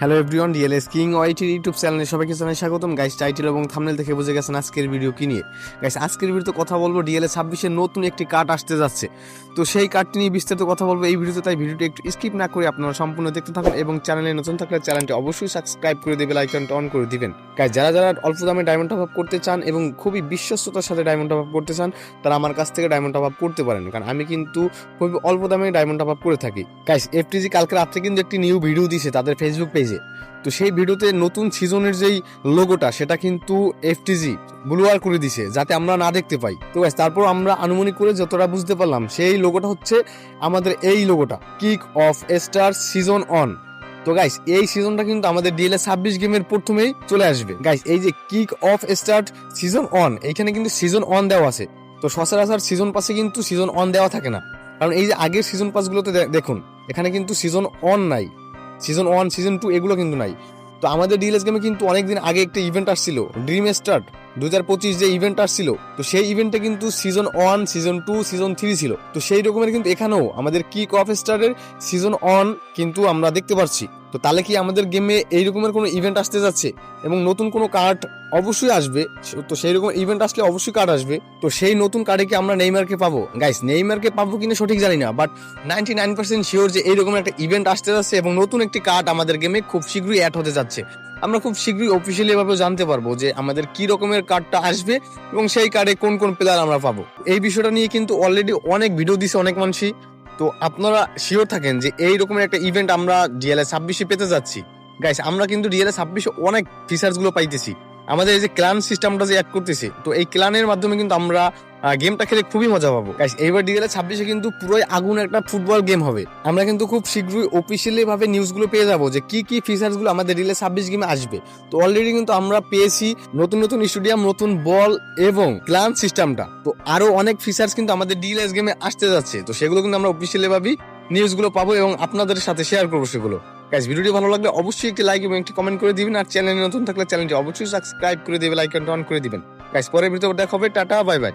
Hello everyone DLS king ওয়াইটির YouTube চ্যানেলে সবাইকে জানাই স্বাগতম। গাইস টাইটেল এবং থামনেল দেখে বুঝে গেছেন আজকের ভিডিও কি নিয়ে। গাইস আজকের ভিডিওতে কথা বলব ডিএলএস ছাব্বিশের নতুন একটি কার্ড আসতে যাচ্ছে। তো সেই কার্ডটি নিয়ে বিস্তারিত কথা বলব এই ভিডিওতে তাই ভিডিওটি একটু স্কিপ না করে আপনারা সম্পূর্ণ দেখতে থাকুন এবং চ্যানেলে নতুন থাকলে চ্যানেলটি অবশ্যই সাবস্ক্রাইব করে দেবে আইকনটা অন করে দিবেন। গাইস যারা যারা অল্প দামে ডায়মন্ড টপ আপ করতে চান এবং খুবই বিশ্বস্ততার সাথে ডায়মন্ড টপ আপ করতে চান, তারা আমার কাছ থেকে ডায়মন্ড টপ আপ করতে পারেন। কারণ আমি কিন্তু খুবই অল্প দামে ডায়মন্ড টপ আপ করে থাকি। গাইস এফটিজি কালকে রাত্রে কিন্তু একটি নিউ ভিডিও দিয়েছে তাদের ফেসবুক পেজে তো সেই ভিডিওতে নতুন সিজনের যেই লোগোটা সেটা কিন্তু এফটিজি ব্লুয়ার করে দিছে যাতে আমরা না দেখতে পাই। তো guys, তারপর আমরা আনুমানিক করে যতটা বুঝতে পারলাম সেই লোগোটা হচ্ছে আমাদের এই লোগোটা kick off star season on তো গাইস এই সিজনটা কিন্তু আমাদের ডিএলএ ছাব্বিশ গেমের প্রথমেই চলে আসবে। গাইস এই যে kick off start season on এইখানে কিন্তু সিজন অন দেওয়া আছে। তো সচরাচর সিজন পাসে কিন্তু সিজন অন দেওয়া থাকে না। কারণ এই যে আগের সিজন পাসগুলোতে দেখুন এখানে কিন্তু সিজন অন নাই। সিজন ওয়ান সিজন টু এগুলো কিন্তু নাই। তো আমাদের ডিএলএস গেমে কিন্তু অনেকদিন আগে একটা ইভেন্ট আসছিল ড্রিম স্টার্ট দু হাজার পঁচিশ যে ইভেন্ট আসছিল, তো সেই ইভেন্টে কিন্তু season one season two season three ছিল। তো সেই রকমের কিন্তু এখানেও আমাদের কিক অফ স্টারের সিজন ওয়ান কিন্তু আমরা দেখতে পাচ্ছি তো তাহলে কি আমাদের গেমে এই রকমের কোনো ইভেন্ট আসতে যাচ্ছে? এবং নতুন কোনো কার্ড অবশ্যই আসবে, তো সেই রকম ইভেন্ট আসলে অবশ্যই কার্ড আসবে। তো সেই নতুন কার্ডে কি আমরা নেইমারকে পাবো? গাইস নেইমারকে পাবো কিনা সঠিক জানি না but ninety nine percent sure যে এইরকম একটা ইভেন্ট আসতে যাচ্ছে এবং নতুন একটি কার্ড আমাদের গেমে খুব শীঘ্রই অ্যাড হতে যাচ্ছে। আমরা খুব শীঘ্রই অফিসিয়ালি ভাবে জানতে পারব যে আমাদের কি রকমের কার্ডটা আসবে এবং সেই কার্ডে কোন কোন প্লেয়ার আমরা পাবো। এই বিষয়টা নিয়ে কিন্তু অলরেডি অনেক ভিডিও দিছে অনেক মানুষই। তো আপনারা শিওর থাকেন যে এই রকমের একটা ইভেন্ট আমরা ডিএলএ ছাব্বিশে পেতে যাচ্ছি। গাইস আমরা কিন্তু ডিএলএ ছাব্বিশে অনেক ফিচার্সগুলো পাইতেছি। আমাদের এই যে ক্লান সিস্টেমটা যে অ্যাড করতেছি, তো এই ক্লানের মাধ্যমে কিন্তু আমরা গেমটা খেলে খুবই মজা পাবো। এইবার ডিএলএ ছাব্বিশে কিন্তু পুরোই আগুন একটা ফুটবল গেম হবে। আমরা কিন্তু খুব শীঘ্রই অফিসিয়ালি ভাবে নিউজগুলো পেয়ে যাব যে কি কি ফিচার্সগুলো আমাদের ডিএলএ ছাব্বিশ গেমে আসবে। তো অলরেডি কিন্তু আমরা পেয়েছি নতুন নতুন স্টেডিয়াম নতুন বল এবং ক্লান সিস্টেমটা তো আরও অনেক ফিচার্স কিন্তু আমাদের ডিএলএস গেমে আসতে যাচ্ছে। তো সেগুলো কিন্তু আমরা অফিসিয়ালি ভাবেই নিউজগুলো পাবো এবং আপনাদের সাথে শেয়ার করব সেগুলো। গাইস ভিডিওটি ভালো লাগলে অবশ্যই একটি লাইক এবং একটি কমেন্ট করে দিবেন আর চ্যানেলে নতুন থাকলে চ্যানেলটি অবশ্যই সাবস্ক্রাইব করে দেবে লাইক অন করে দিবেন। গাইস পরের ভিডিও দেখা হবে, টাটা বাই বাই